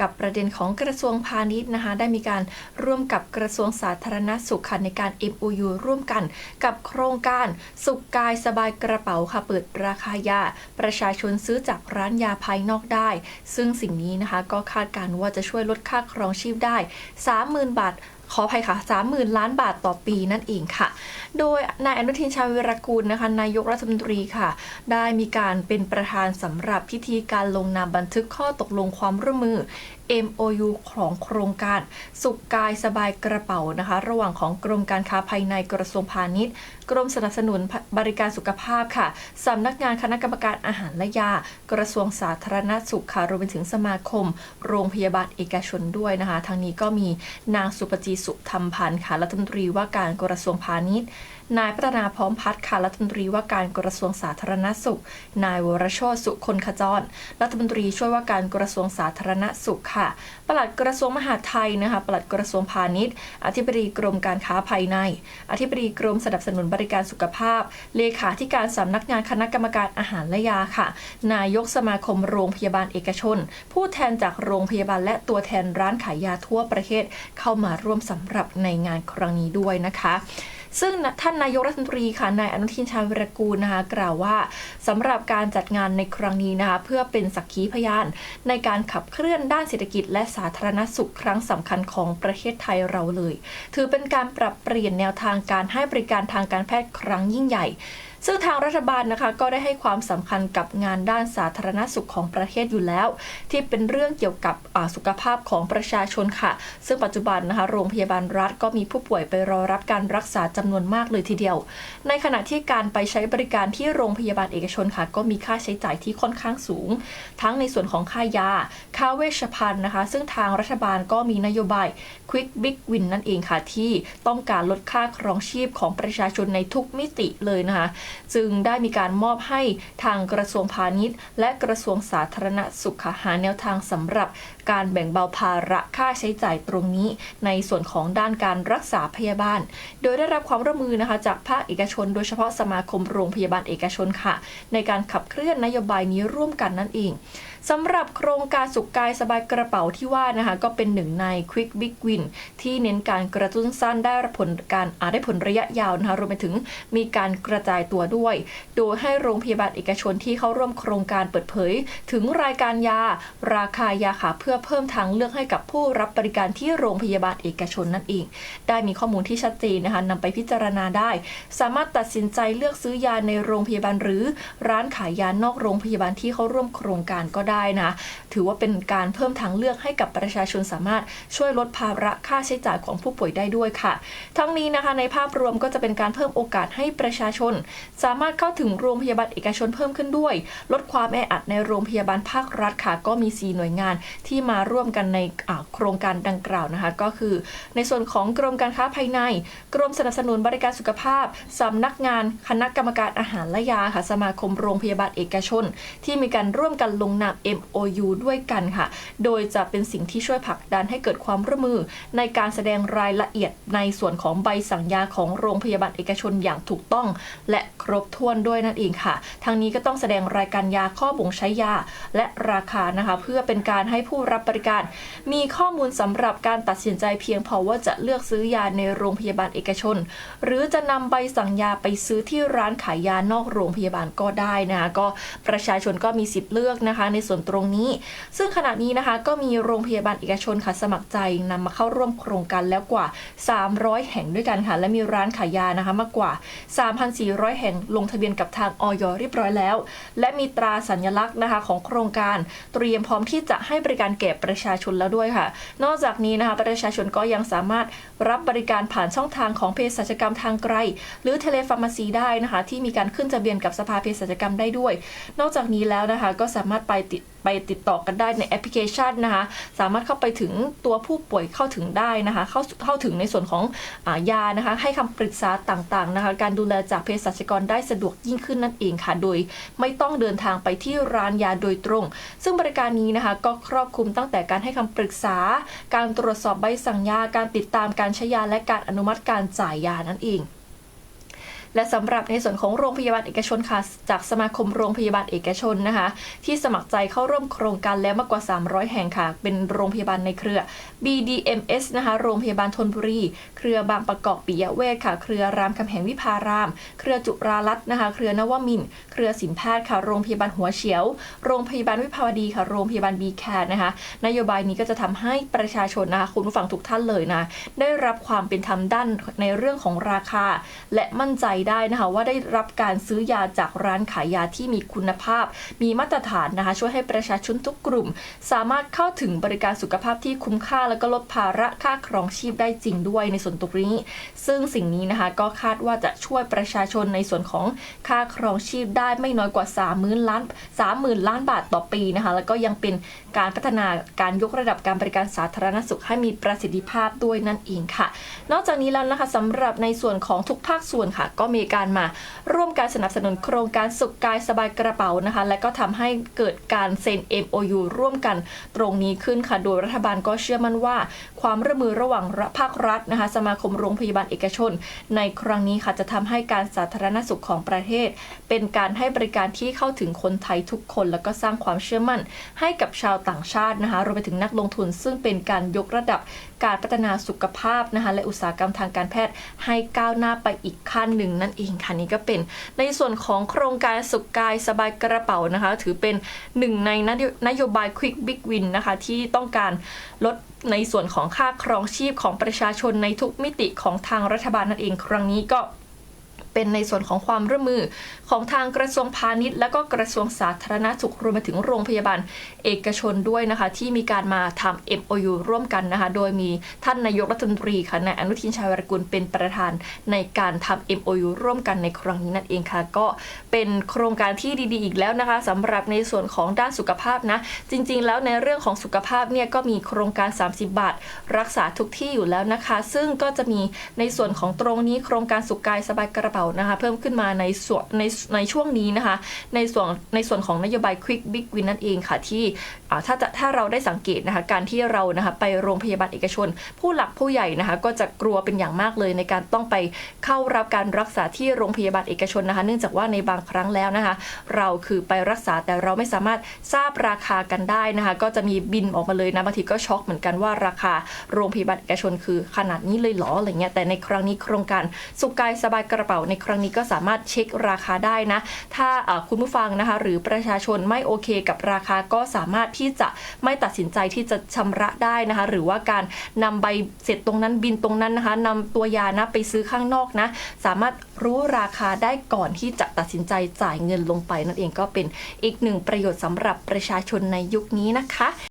กับประเด็นของกระทรวงพาณิชย์นะคะ ได้มีการร่วมกับกระทรวงสาธารณสุขค่ะในการ MOU ร่วมกันกับโครงการสุขกายสบายกระเป๋าค่ะเปิดราคายา ประชาชนซื้อจากร้านยาภายนอกได้ ซึ่งสิ่งนี้นะคะก็คาดการณ์ว่าจะช่วยลดค่าครองชีพได้ 30,000 บาท ขออภัยค่ะ 30,000 ล้านบาทต่อปีนั่นเองค่ะ โดยนายอนุทินชาญวิรกูลนะคะนายกรัฐมนตรีค่ะ ได้มีการเป็นประธานสำหรับพิธีการลงนามบันทึกข้อตกลงความร่วมมือ MOU ของโครงการ สุขกายสบายกระเป๋านะคะ ระหว่างของกรมการค้าภายในกระทรวงพาณิชย์ กรมสนับสนุนบริการสุขภาพค่ะสำนักงานคณะกรรมการอาหารและยา กระทรวงสาธารณสุขค่ะรวมไปถึงสมาคม โรงพยาบาลเอกชนด้วยนะคะทางนี้ก็มีนางสุปจีสุธรรมพันธ์ค่ะรัฐมนตรีว่าการกระทรวงพาณิชย์ นายพัฒนาพร้อมพัฒน์ค่ะรัฐมนตรีว่าการกระทรวงสาธารณสุข นายวรโชติสุคนขจร รัฐมนตรีช่วยว่าการกระทรวงสาธารณสุขค่ะปลัดกระทรวงมหาดไทยนะคะปลัดกระทรวงพาณิชย์ อธิบดีกรมการค้าภายใน อธิบดีกรมสนับสนุนบริการสุขภาพ เลขาธิการสำนักงานคณะกรรมการอาหารและยาค่ะ นายกสมาคมโรงพยาบาลเอกชน ผู้แทนจากโรงพยาบาลและตัวแทนร้านขายยาทั่วประเทศเข้ามาร่วมสำหรับในงานครั้งนี้ด้วยนะคะ ซึ่งท่านนายกรัฐมนตรีค่ะนายอนุทินชาญวิรกูลนะคะกล่าวว่าสำหรับการจัดงานในครั้งนี้นะคะเพื่อเป็นสักขีพยาน ในการขับเคลื่อนด้านเศรษฐกิจ และสาธารณสุขครั้งสำคัญของประเทศไทยเราเลย ถือเป็นการปรับเปลี่ยนแนวทางการให้บริการทางการแพทย์ครั้งยิ่งใหญ่ ซึ่งทางรัฐบาลนะคะก็ได้ให้ความสำคัญกับงานด้านสาธารณสุขของประเทศอยู่แล้ว ที่เป็นเรื่องเกี่ยวกับสุขภาพของประชาชนค่ะ ซึ่งปัจจุบันนะคะโรงพยาบาลรัฐก็มีผู้ป่วยไปรอรับการรักษาจำนวนมากเลยทีเดียว ในขณะที่การไปใช้บริการที่โรงพยาบาลเอกชนค่ะ ก็มีค่าใช้จ่ายที่ค่อนข้างสูง ทั้งในส่วนของค่ายา ค่าเวชภัณฑ์นะคะ ซึ่งทางรัฐบาลก็มีนโยบาย Quick Big Win นั่นเองค่ะ ที่ต้องการลดค่าครองชีพของประชาชนในทุกมิติเลยนะคะจึงได้มีการมอบให้ทางกระทรวงพาณิชย์ และกระทรวงสาธารณสุขหาแนวทางสำหรับการแบ่งเบาภาระค่าใช้จ่ายตรงนี้ ในส่วนของด้านการรักษาพยาบาล โดยได้รับความร่วมมือนะคะจากภาคเอกชน โดยเฉพาะสมาคมโรงพยาบาลเอกชนค่ะ ในการขับเคลื่อนนโยบายนี้ร่วมกันนั่นเอง สำหรับโครงการสุขกายสบายกระเป๋าที่ว่านะคะ ก็เป็นหนึ่งใน Quick Big Win ที่เน้นการกระตุ้นสั้นได้ผลการอาได้ผลระยะยาวนะคะรวมไปถึงมีการกระจายตัวด้วย โดยให้โรงพยาบาลเอกชนที่เข้าร่วมโครงการเปิดเผย ถึงรายการยา ราคายาค่ะเพื่อเพิ่มทางเลือกให้กับผู้รับบริการที่โรงพยาบาลเอกชนนั่นเอง ได้มีข้อมูลที่ชัดเจนนะคะนำไปพิจารณาได้ สามารถตัดสินใจเลือกซื้อยาในโรงพยาบาลหรือ ร้านขายยานอกโรงพยาบาลที่เข้าร่วมโครงการก็ได้นะ ถือว่าเป็นการเพิ่มทางเลือกให้กับประชาชนสามารถช่วยลดภาระค่าใช้จ่ายของผู้ป่วยได้ด้วยค่ะ ทั้งนี้นะคะในภาพรวมก็จะเป็นการเพิ่มโอกาสให้ประชาชน สามารถเข้าถึงโรงพยาบาลเอกชนเพิ่มขึ้นด้วย ลดความแออัดในโรงพยาบาลภาครัฐค่ะ ก็มี 4 หน่วยงานที่มาร่วมกันในโครงการดังกล่าวนะคะ ก็คือ ในส่วนของกรมการค้าภายใน กรมสนับสนุนบริการสุขภาพสำนักงานคณะกรรมการอาหารและยาค่ะสมาคมโรงพยาบาลเอกชน ที่มีการร่วมกันลงนาม MOU ด้วยกันค่ะ โดยจะเป็นสิ่งที่ช่วยผลักดันให้เกิดความร่วมมือ ในการแสดงรายละเอียดในส่วนของใบสั่งยาของโรงพยาบาลเอกชนอย่างถูกต้อง และครบถ้วนด้วยนั่นเองค่ะ ทางนี้ก็ต้องแสดงรายการยาข้อบ่งใช้ยา และราคานะคะ เพื่อเป็นการให้ผู้รับบริการ มีข้อมูลสำหรับการตัดสินใจเพียงพอว่าจะเลือกซื้อยาในโรงพยาบาลเอกชน หรือจะนำใบสั่งยาไปซื้อที่ร้านขายยานอกโรงพยาบาลก็ได้นะคะก็ประชาชนก็มีสิทธิ์เลือกนะคะในส่วนตรงนี้ ซึ่งขณะนี้นะคะก็มีโรงพยาบาลเอกชนค่ะสมัครใจนำมาเข้าร่วมโครงการแล้วกว่า 300 แห่งด้วยกันค่ะ และมีร้านขายยานะคะมากกว่า 3,400 แห่งลงทะเบียนกับทางออยเรียบร้อยแล้ว และมีตราสัญลักษณ์นะคะของโครงการเตรียมพร้อมที่จะให้บริการแก่ประชาชนแล้วด้วยค่ะ นอกจากนี้นะคะประชาชนก็ยังสามารถรับบริการผ่านช่องทางของเภสัชกรรมทางไกล หรือเทเลฟาร์มาซีได้นะคะ ที่มีการขึ้นทะเบียนกับสภาเภสัชกรรมได้ด้วย นอกจากนี้แล้วนะคะก็สามารถไปติดไปติดต่อกันได้ในแอปพลิเคชันนะคะ สามารถเข้าไปถึงตัวผู้ป่วยเข้าถึงได้นะคะ เข้าเข้าถึงในส่วนของอยานะคะ ให้คำปรึกษาต่างๆนะคะ การดูแลจากเภสัชกรได้สะดวกยิ่งขึ้นนั่นเองค่ะ โดยไม่ต้องเดินทางไปที่ร้านยาโดยตรง ซึ่งบริการนี้นะคะก็ครอบคลุมตั้งแต่การให้คำปรึกษา การตรวจสอบใบสั่งยา การติดตามการใช้ยาและการอนุมัติการจ่ายยานั่นเอง และสำหรับในส่วนของโรงพยาบาลเอกชนค่ะ จากสมาคมโรงพยาบาลเอกชนนะคะ ที่สมัครใจเข้าร่วมโครงการแล้วมากกว่า 300 แห่งค่ะ เป็นโรงพยาบาลในเครือ BDMS นะคะโรงพยาบาลธนบุรี เครือบางประกอบปิยเวชค่ะ เครือรามคำแหงวิภาราม เครือจุฬาลัตน์นะคะ เครือนวมิน เครือสินแพทย์ค่ะ โรงพยาบาลหัวเฉียว โรงพยาบาลวิภาวดีค่ะ โรงพยาบาลบีแคนะคะ นโยบายนี้ก็จะทำให้ประชาชนนะคะคุณผู้ฟังทุกท่านเลยนะ ได้รับความเป็นธรรมด้านในเรื่องของราคา และมั่นใจได้นะคะว่าได้รับการซื้อยาจากร้านขายยาที่มีคุณภาพ มีมาตรฐานนะคะช่วยให้ประชาชนทุกกลุ่ม สามารถเข้าถึงบริการสุขภาพที่คุ้มค่า แล้วก็ลดภาระค่าครองชีพได้จริงด้วยในส่วนตรงนี้ ซึ่งสิ่งนี้นะคะก็คาดว่าจะช่วยประชาชนในส่วนของค่าครองชีพได้ไม่น้อยกว่า 3 0,000ล้าน30,000 ล้านบาทต่อปีนะคะแล้วก็ยังเป็นการพัฒนาการยกระดับการบริการสาธารณสุขให้มีประสิทธิภาพด้วยนั่นเองค่ะ นอกจากนี้แล้วนะคะสำหรับในส่วนของทุกภาคส่วนค่ะก็มีการมาร่วมการสนับสนุนโครงการสุขกายสบายกระเป๋านะคะ และก็ทำให้เกิดการเซ็น MOU ร่วมกันตรงนี้ขึ้นค่ะ โดยรัฐบาลก็เชื่อมั่นว่า ความร่วมมือระหว่างภาครัฐนะคะ สมาคมโรงพยาบาลเอกชน ในครั้งนี้ค่ะจะทำให้การสาธารณสุขของประเทศ เป็นการให้บริการที่เข้าถึงคนไทยทุกคน แล้วก็สร้างความเชื่อมั่น ให้กับชาวต่างชาตินะคะรวมไปถึงนักลงทุน ซึ่งเป็นการยกระดับการพัฒนาสุขภาพนะคะและอุตสาหกรรมทางการแพทย์ให้ก้าวหน้าไปอีกขั้นหนึ่งนั่นเองค่ะนี่ก็เป็นในส่วนของโครงการสุขกายสบายกระเป๋านะคะ ถือเป็นหนึ่งในนโยบาย Quick Big Win นะคะที่ต้องการลดในส่วนของค่าครองชีพของประชาชนในทุกมิติของทางรัฐบาลนั่นเอง ครั้งนี้ก็ เป็นในส่วนของความร่วมมือของทางกระทรวงพาณิชย์ และก็กระทรวงสาธารณสุขรวมไปถึงโรงพยาบาลเอกชนด้วยนะคะ ที่มีการมาทำ MOU ร่วมกันนะคะ โดยมีท่านนายกรัฐมนตรีค่ะนายอนุทินชาญวรกุลเป็นประธานในการทำ MOU ร่วมกันในครั้งนี้นั่นเองค่ะ ก็เป็นโครงการที่ดีๆ อีกแล้วนะคะสำหรับในส่วนของด้านสุขภาพนะ จริง ๆ แล้วในเรื่องของสุขภาพเนี่ยก็มีโครงการ 30 บาท รักษาทุกที่อยู่แล้วนะคะ ซึ่งก็จะมีในส่วนของตรงนี้โครงการสุขกายสบายกระเป๋านะคะเพิ่มขึ้นมาในส่วนในในช่วงนี้นะคะในส่วนในส่วนของนโยบาย Quick Big Win นั่นเองค่ะที่ถ้าจะถ้าเราได้สังเกตนะคะการที่เรานะคะไปโรงพยาบาลเอกชน ผู้หลักผู้ใหญ่นะคะก็จะกลัวเป็นอย่างมากเลยในการต้องไปเข้ารับการรักษาที่โรงพยาบาลเอกชนนะคะ เนื่องจากว่าในบางครั้งแล้วนะคะ เราคือไปรักษาแต่เราไม่สามารถทราบราคากันได้นะคะ ก็จะมีบินออกมาเลยนะบางทีก็ช็อกเหมือนกันว่าราคาโรงพยาบาลเอกชนคือขนาดนี้เลยหรออะไรเงี้ยแต่ในครั้งนี้โครงการสุขกายสบายกระเป๋าในครั้งนี้ก็สามารถเช็คราคาได้นะ ถ้าคุณผู้ฟังนะคะ หรือประชาชนไม่โอเคกับราคาก็สามารถที่จะไม่ตัดสินใจที่จะชำระได้นะคะ หรือว่าการนำใบเสร็จตรงนั้นบินตรงนั้นนะคะนำตัวยานะไปซื้อข้างนอกนะ สามารถรู้ราคาได้ก่อนที่จะตัดสินใจจ่ายเงินลงไป นั่นเองก็เป็นอีกหนึ่งประโยชน์สำหรับประชาชนในยุคนี้นะคะ